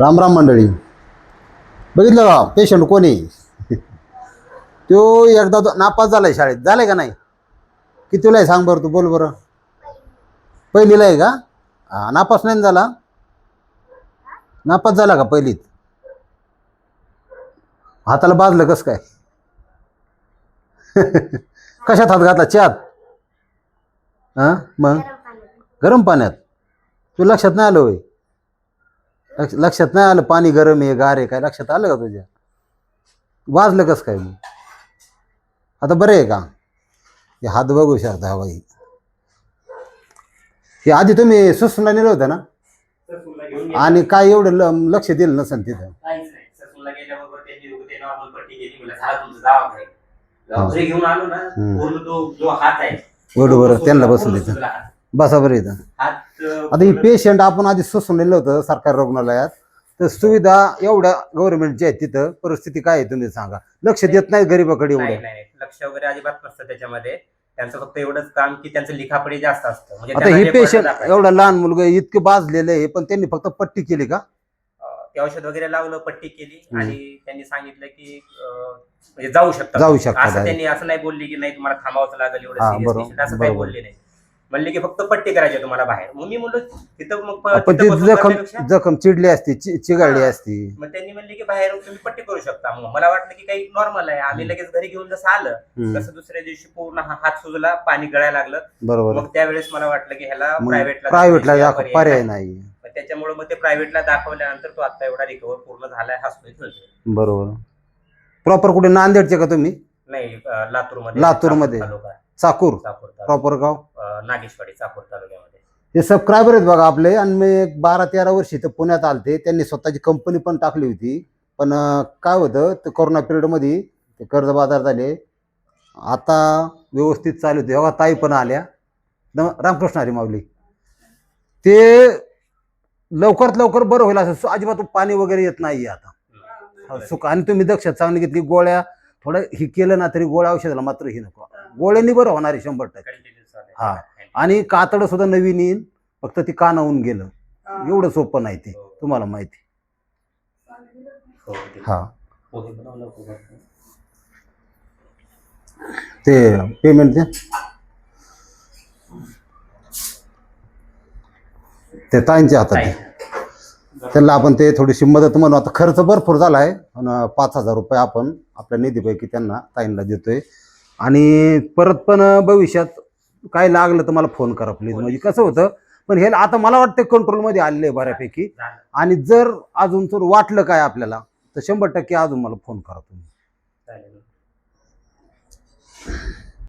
रामराम मंडळी. बघितलं का? पेशंट कोणी? तो एकदा तो नापास झालाय शाळेत. झालाय का नाही? कितीला आहे? सांग बरं तू बोल बरं. पहिलीला आहे का? हा नापास नाही झाला? नापास झाला का पहिलीत? हाताला बाजलं कसं काय? कशात हात घातला? चहात? हां मग? गरम पाण्यात. तू लक्षात नाही आलं होय? लक्ष लक्षात नाही आलं पाणी गरम आहे गार आहे काय लक्षात आलं का तुझ्या? वाजलं कसं काय मग? आता बरं आहे का? हे हात बघू शकता हवाई हे आधी तुम्ही सुसूनला नेलं होतं ना. आणि काय एवढं ल- लक्ष दिलं नसेल तिथं? काहीच नाही. ससूनला गेल्याबरोबर त्यांनी ते नॉर्मल पट्टी केली. मला झाला तुमचं जावा घरी. जावा घरी घेऊन आलो ना हम्म. पूर्ण तो जो हात आहे. बरोबर त्यांना बसून देतं हात. बसा बरं इथं. हात आता ही पेशंट आपण आधी सुसून नेलं होतं सरकारी रुग्णालयात. तर सुविधा एवढ्या गव्हर्नमेंटच्या आहेत तिथं परिस्थिती काय आहे तुम्ही सांगा. लक्ष देत नाही गरीबाकडे नाही एवढं. नाही. लक्ष वगैरे अजिबात नसतं त्याच्यामध्ये. त्यांचं फक्त एवढंच काम की त्यांचं लिखापडी जास्त असतं. म्हणजे आता त्यांना ही जे पेशंट दाखवायचं. एवढा लहान मुलगा आहे, इतके बाजलेले आहे पण त्यांनी फक्त पट्टी केली का? अं, ते औषध वगैरे लावलं पट्टी केली. आणि त्यांनी सांगितलं की अं, म्हणजे जाऊ शकता जाऊ शकता असं direct. त्यांनी असं नाही बोलली की नाही तुम्हाला थांबावंच लागेल एवढं हा, बरोबर, असं काही बरोबर. बोलले नाही. म्हणले की फक्त पट्टी करायची तुम्हाला बाहेर. मग मी म्हणलो तिथं मग तिथं बसून जखम करण्यापेक्षा- जखम चिडली असती चि- चिघळली असती. मग त्यांनी म्हणले की बाहेर तुम्ही पट्टी करू शकता. मग मला वाटलं की काही नॉर्मल आहे. आम्ही लगेच घरी घेऊन जसं आलं हम्म, तसं दुसऱ्या दिवशी पूर्ण हा हात सुजला पाणी गळायला लागलं. बरोबर. मग त्यावेळेस मला वाटलं की ह्याला प्रायव्हेटला प्रायव्हेटला दाखव पर्याय नाही. त्याच्यामुळे मग ते प्रायव्हेटला दाखवल्यानंतर तो आता एवढा रिकवर पूर्ण झालाय हसतोय खेळतोय बरोबर. प्रॉपर कुठे नांदेडचे का तुम्ही? नाही लातूरमध्ये लातूरमध्ये. चाकूर चाकूर तालुका. प्रॉपर गाव? अं, नागेशवाडी चाकूर तालुक्यामध्ये. हे सबस्क्रायबर आहेत बघा आपले आणि मी एक बारा तेरा वर्षी इथं पुण्यात आलते. त्यांनी स्वतःची कंपनी पण टाकली होती. पण अं, काय होतं ते कोरोना पिरियडमध्ये ते कर्ज बाजार झाले. आता व्यवस्थित चालू होते. बघा ताई पण आल्या. न रामकृष्ण हरी माऊली. ते लवकरात लवकर बरं होईल असं सु- अजिबात पाणी वगैरे येत नाही आता. हा, सुख आणि तुम्ही दक्षता चांगली घेतली गोळ्या थोडं ही केलं ना तरी गोळ्या औषधाला मात्र ही नको. गोळ्यानी बरं होणार आहे शंभर टक्के. हा. आणि कातडं सुद्धा नवीन येईल फक्त ती कानावून गेलं एवढं सोपं नाही ते हो. तुम्हाला माहिती हो, ते- हा. ते पेमेंट ते ते ताईंच्या हातात. त्यांना आपण ते थोडीशी मदत म्हणू आता खर्च भरपूर झाला आहे पाच हजार रुपये आपण आपल्या निधीपैकी त्यांना ताईंना देतोय आणि परत पण भविष्यात काय लागलं तर मला फोन करा प्लीज म्हणजे कसं होतं पण हे आता मला वाटतं कंट्रोलमध्ये आलेलं आहे बऱ्यापैकी. आणि जर अजून जर वाटलं काय आपल्याला तर शंभर टक्के अजून मला फोन करा तुम्ही.